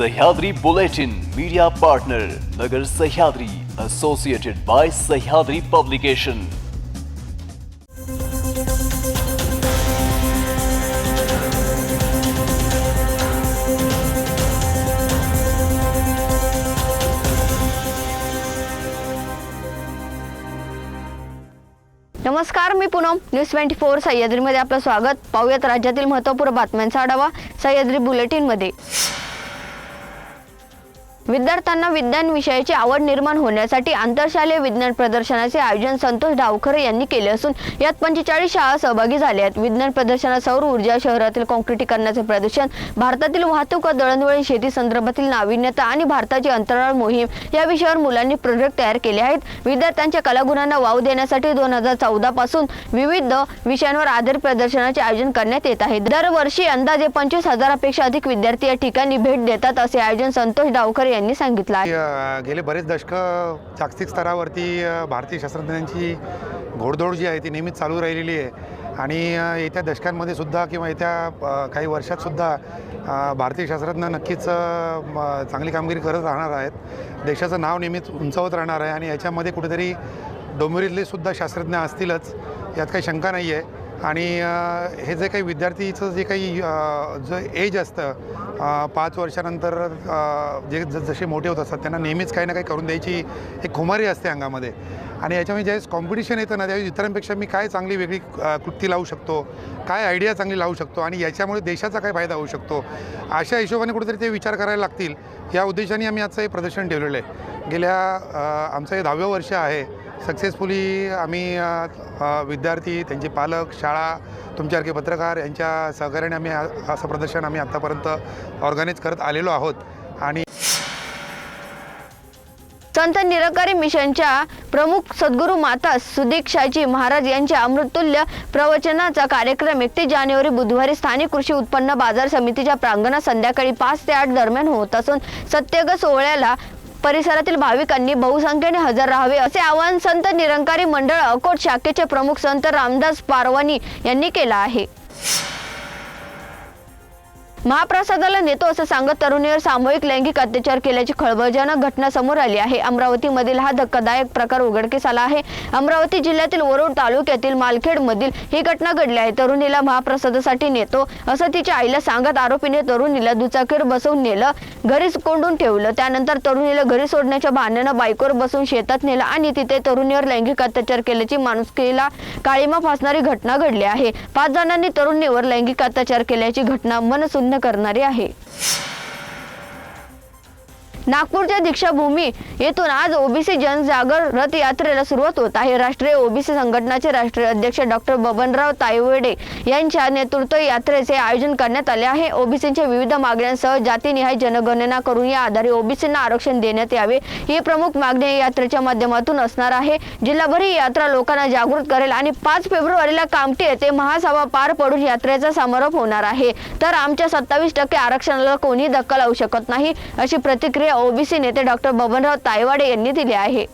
Sahyadri Bulletin, media partner Nagar Sahyadri associated by Sahyadri publication नमस्कार मी Poonam. News twenty four सह्याद्रीमध्ये आपलं स्वागत. पाहूयात राज्यातील महत्त्वपूर्ण बातम्यांचा आढावा सह्याद्री बुलेटिनमध्ये. विद्यार्थ्यांना विज्ञान विषयाची आवड निर्माण होण्यासाठी आंतरशालेय विज्ञान प्रदर्शनाचे आयोजन संतोष डावखरे यांनी केले असून यात पंचेचाळीस शाळा सहभागी झाल्या आहेत. विज्ञान प्रदर्शनात सौर ऊर्जा शहरातील काँक्रिटीकरणाचे प्रदूषण भारतातील वाहतूक दळणवळण शेती संदर्भातील नाविन्यता आणि भारताची अंतराळ मोहीम या विषयावर मुलांनी प्रोजेक्ट तयार केले आहेत. विद्यार्थ्यांच्या कलागुणांना वाव देण्यासाठी दोन हजार चौदा पासून विविध विषयांवर आधारित प्रदर्शनाचे आयोजन करण्यात येत आहे. दरवर्षी अंदाजे पंचवीस हजारापेक्षा अधिक विद्यार्थी या ठिकाणी भेट देतात असे आयोजन संतोष डावखरे यांनी सांगितलं आहे. गेले बरेच दशकं जागतिक स्तरावरती भारतीय शास्त्रज्ञांची घोडदौड जी आहे ती नेहमीच चालू राहिलेली आहे. आणि येत्या दशकांमध्ये सुद्धा किंवा येत्या काही वर्षात सुद्धा भारतीय शास्त्रज्ञ नक्कीच चांगली कामगिरी करत राहणार आहेत. देशाचं नाव नेहमीच उंचावत राहणार आहे आणि याच्यामध्ये कुठेतरी डोंबिवलीतले सुद्धा शास्त्रज्ञ असतीलच यात काही शंका नाही आहे आणि हे जे काही विद्यार्थीचं जे काही जे जो एज असतं पाच वर्षानंतर जे ज जसे मोठे होत असतात त्यांना नेहमीच काही ना काही करून द्यायची एक खुमारी असते अंगामध्ये. आणि याच्यामध्ये ज्यावेळेस कॉम्पिटिशन येतं ना त्यावेळेस इतरांपेक्षा मी काय चांगली वेगळी कृती लावू शकतो काय आयडिया चांगली लावू शकतो आणि याच्यामुळे देशाचा काय फायदा होऊ शकतो अशा हिशोबाने कुठेतरी ते विचार करायला लागतील. या उद्देशाने आम्ही आजचं हे प्रदर्शन ठेवलेलं आहे. गेल्या आमचं हे दहाव्या वर्ष आहे. सक्सेसफुली आम्ही विद्यार्थी त्यांचे पालक शाळा तुमच्यासारखे पत्रकार यांच्या सहकार्याने आम्ही असं प्रदर्शन आम्ही आत्तापर्यंत ऑर्गनाईज करत आलेलो आहोत. आणि संत निरकारी मिशनच्या प्रमुख सद्गुरू माता सुदीक्षाजी महाराज यांच्या अमृतुल्य प्रवचनाचा कार्यक्रम एकतीस जानेवारी बुधवारी स्थानिक कृषी उत्पन्न बाजार समितीच्या प्रांगणात संध्याकाळी पाच ते आठ दरम्यान होत असून सत्यग सोहळ्याला परिसरातील भाविकांनी बहुसंख्येने हजर राहावे असे आवाहन संत निरंकारी मंडळ अकोट शाखेचे प्रमुख संत रामदास पारवानी यांनी केलं आहे. महाप्रसादाला नेतो असं सांगत तरुणीवर सामूहिक लैंगिक अत्याचार केल्याची खळबळजनक घटना समोर आली आहे. अमरावतीमधील हा धक्कादायक प्रकार उघडकीस आला आहे. अमरावती जिल्ह्यातील वरुड तालुक्यातील मालखेडमधील ही घटना घडली आहे. तरुणीला महाप्रसादासाठी नेतो असं तिच्या आईला सांगत आरोपीने तरुणीला दुचाकीवर बसवून नेलं घरीच कोंडून ठेवलं. त्यानंतर तरुणीला घरी सोडण्याच्या बहाण्यानं बाईकवर बसून शेतात नेलं आणि तिथे तरुणीवर लैंगिक अत्याचार केल्याची माणुसकीला काळीमा फासणारी घटना घडली आहे. पाच जणांनी तरुणीवर लैंगिक अत्याचार केल्याची घटना मनसुन्न करणारे आहे. नागपूरच्या दीक्षाभूमी येथून आज ओबीसी जनजागर रथ यात्रेला सुरुवात होत आहे. राष्ट्रीय ओबीसी संघटनाचे राष्ट्रीय अध्यक्ष डॉक्टर बबनराव तायवडे यांच्या नेतृत्व यात्रेचे आयोजन करण्यात आले आहे. ओबीसींच्या विविध मागण्यांसह जातीनिहाय जनगणना करून या आधारे ओबीसींना आरक्षण देण्यात यावे. ही प्रमुख मागणी यात्रेच्या माध्यमातून असणार आहे. जिल्हाभर ही यात्रा लोकांना जागृत करेल आणि पाच फेब्रुवारीला कामठी येथे महासभा पार पडून यात्रेचा समारोप होणार आहे. तर आमच्या सत्तावीस टक्के आरक्षणाला कोणी धक्का लावू शकत नाही अशी प्रतिक्रिया ओबीसी नेते डॉक्टर बबनराव तायवाडे यांनी दिली आहे.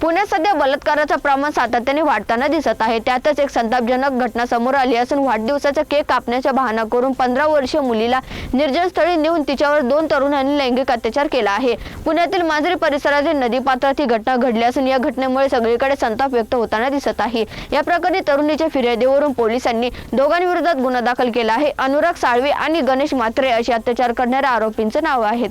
पुण्यात सध्या बलात्काराचं प्रमाण सातत्याने वाढताना दिसत आहे. त्यातच एक संतापजनक घटना समोर आली असून वाढदिवसाचा केक कापण्याचा बहाना करून पंधरा वर्षीय मुलीला निर्जन स्थळी नेऊन तिच्यावर दोन तरुणांनी लैंगिक अत्याचार केला आहे. पुण्यातील मांजरी परिसरातील नदीपात्रात ही घटना घडली असून या घटनेमुळे सगळीकडे संताप व्यक्त होताना दिसत आहे. या प्रकरणी तरुणीच्या फिर्यादीवरून पोलिसांनी दोघांविरोधात गुन्हा दाखल केला आहे. अनुराग साळवे आणि गणेश म्हात्रे अशी अत्याचार करणाऱ्या आरोपींचं नाव आहेत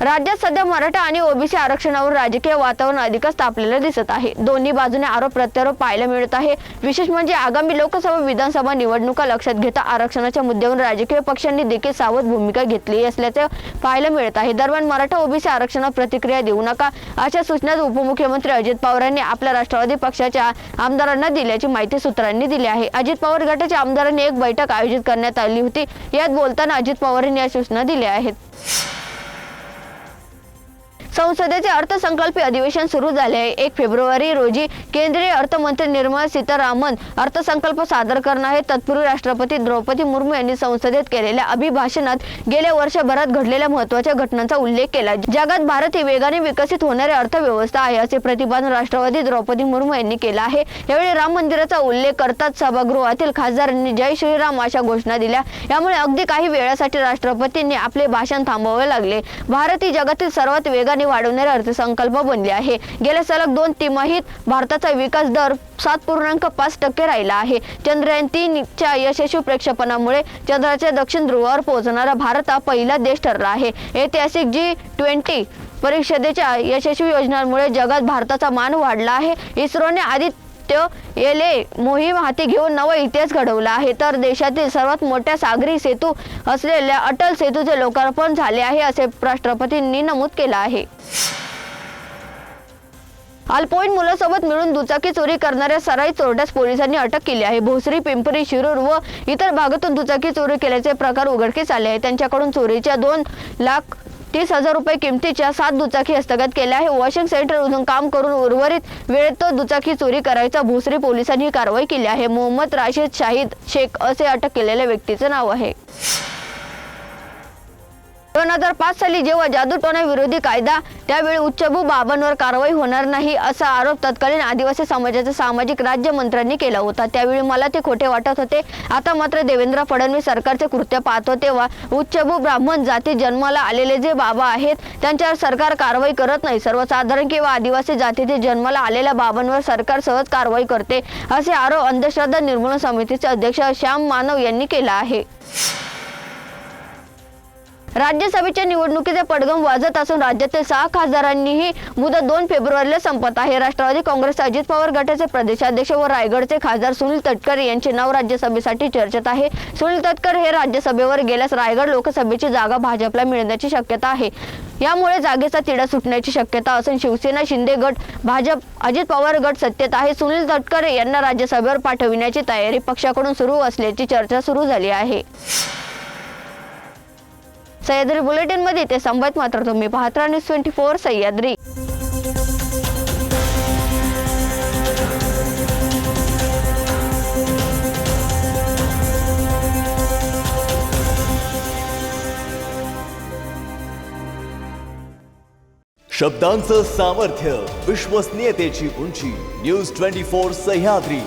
राज्यात सध्या मराठा आणि ओबीसी आरक्षणावर राजकीय वातावरण अधिकच तापलेलं दिसत आहे. दोन्ही बाजूने आरोप प्रत्यारोप पाहायला मिळत आहे. विशेष म्हणजे आगामी लोकसभा विधानसभा निवडणुका लक्षात घेता आरक्षणाच्या मुद्द्यावर राजकीय पक्षांनी देखील सावध भूमिका घेतली असल्याचे पाहायला मिळत आहे. दरम्यान मराठा ओबीसी आरक्षणावर प्रतिक्रिया देऊ नका अशा सूचना उपमुख्यमंत्री अजित पवार यांनी आपल्या राष्ट्रवादी पक्षाच्या आमदारांना दिल्याची माहिती सूत्रांनी दिली आहे. अजित पवार गटाच्या आमदारांनी एक बैठक आयोजित करण्यात आली होती. यात बोलताना अजित पवार यांनी या सूचना दिल्या आहेत. संसदेचे अर्थसंकल्पीय अधिवेशन सुरू झाले आहे. एक फेब्रुवारी रोजी केंद्रीय अर्थमंत्री निर्मला सीतारामन अर्थसंकल्प सादर करणार आहे तत्पूर्वी राष्ट्रपती द्रौपदी मुर्मू यांनी संसदेत केलेल्या अभिभाषणात गेल्या वर्षभरात घडलेल्या महत्त्वाच्या घटनांचा उल्लेख केला. जगात भारत ही वेगाने विकसित होणारी अर्थव्यवस्था आहे असे प्रतिपादन राष्ट्रवादी द्रौपदी मुर्मू यांनी केलं आहे. यावेळी राम मंदिराचा उल्लेख करताच सभागृहातील खासदारांनी जय श्रीराम अशा घोषणा दिल्या. यामुळे अगदी काही वेळासाठी राष्ट्रपतींनी आपले भाषण थांबवावे लागले. भारत ही जगातील सर्वात वेगाने वाढवणारे अर्थसंकल्प बनले आहे. गेल्या सलग दोन तिमाहीत भारताचा विकास दर सात पूर्णांक पाच टक्के राहिला आहे. चंद्रयान तीनच्या यशस्वी प्रक्षेपणामुळे चंद्राच्या दक्षिण ध्रुवावर पोहोचणारा भारत हा पहिला देश ठरला आहे. ऐतिहासिक जी ट्वेंटी परिषदेच्या यशस्वी योजनांमुळे जगात भारताचा मान वाढला आहे. इस्रोने आधी आदित्य येले मोहीम हाती घेऊन नवा इतिहास घडवला आहे. तर देशातील सर्वात मोठ्या सागरी सेतू असलेल्या अटल सेतूचे लोकार्पण झाले आहे असे राष्ट्रपतींनी नमूद केलं आहे. अल्पवयीन मुलासोबत मिळून दुचाकी चोरी करणाऱ्या सराई चोरट्यास पोलिसांनी अटक केली आहे. भोसरी पिंपरी शिरूर व इतर भागातून दुचाकी चोरी केल्याचे प्रकार उघडकीस आले आहे त्यांच्याकडून चोरीच्या दोन लाख तीस हजार रुपये किमतीच्या सात दुचाकी हस्तगत केल्या आहे. वॉशिंग सेंटरमधून काम करून उर्वरित वेळेत तो दुचाकी चोरी करायचा. भोसरी पोलिसांनी कारवाई केली आहे. मोहम्मद राशीद शाहिद शेख असे अटक केलेल्या व्यक्तीचं नाव आहे. दोन हजार पाच साली जेव्हा जादूटोना विरोधी कायदा त्यावेळी उच्चभू बाबांवर कारवाई होणार नाही असा आरोप तत्कालीन आदिवासी समाजाच्या सामाजिक राज्यमंत्र्यांनी केला होता. त्यावेळी मला ते खोटे वाटत होते. आता मात्र देवेंद्र फडणवीस सरकारचे कृत्य पाहतो तेव्हा उच्चभू ब्राह्मण जाती जन्माला आलेले जे बाबा आहेत त्यांच्यावर सरकार कारवाई करत नाही. सर्वसाधारण किंवा आदिवासी जातीचे जन्माला आलेल्या बाबांवर सरकार सहज कारवाई करते असे आरोप अंधश्रद्धा निर्मूलन समितीचे अध्यक्ष श्याम मानव यांनी केला आहे. राज्यसभेच्या निवडणुकीचे पडगम वाजत असून राज्यातील सहा खासदारांनीही मुदत दोन फेब्रुवारीला संपत आहे. राष्ट्रवादी काँग्रेस अजित पवार गटाचे प्रदेशाध्यक्ष व रायगडचे खासदार सुनील तटकर यांचे नाव राज्यसभेसाठी चर्चेत आहे. सुनील तटकर हे राज्यसभेवर गेल्यास रायगड लोकसभेची जागा भाजपला मिळण्याची शक्यता आहे. यामुळे जागेचा तिढा सुटण्याची शक्यता असून शिवसेना शिंदे गट भाजप अजित पवार गट सत्तेत आहे. सुनील तटकर यांना राज्यसभेवर पाठविण्याची तयारी पक्षाकडून सुरू असल्याची चर्चा सुरू झाली आहे. सह्याद्री बुलेटिनमध्ये ते संबत मात्र तुम्ही पाहत राहा न्यूज ट्वेंटी फोर सह्याद्री. शब्दांचं सामर्थ्य विश्वसनीयतेची उंची न्यूज ट्वेंटी फोर सह्याद्री.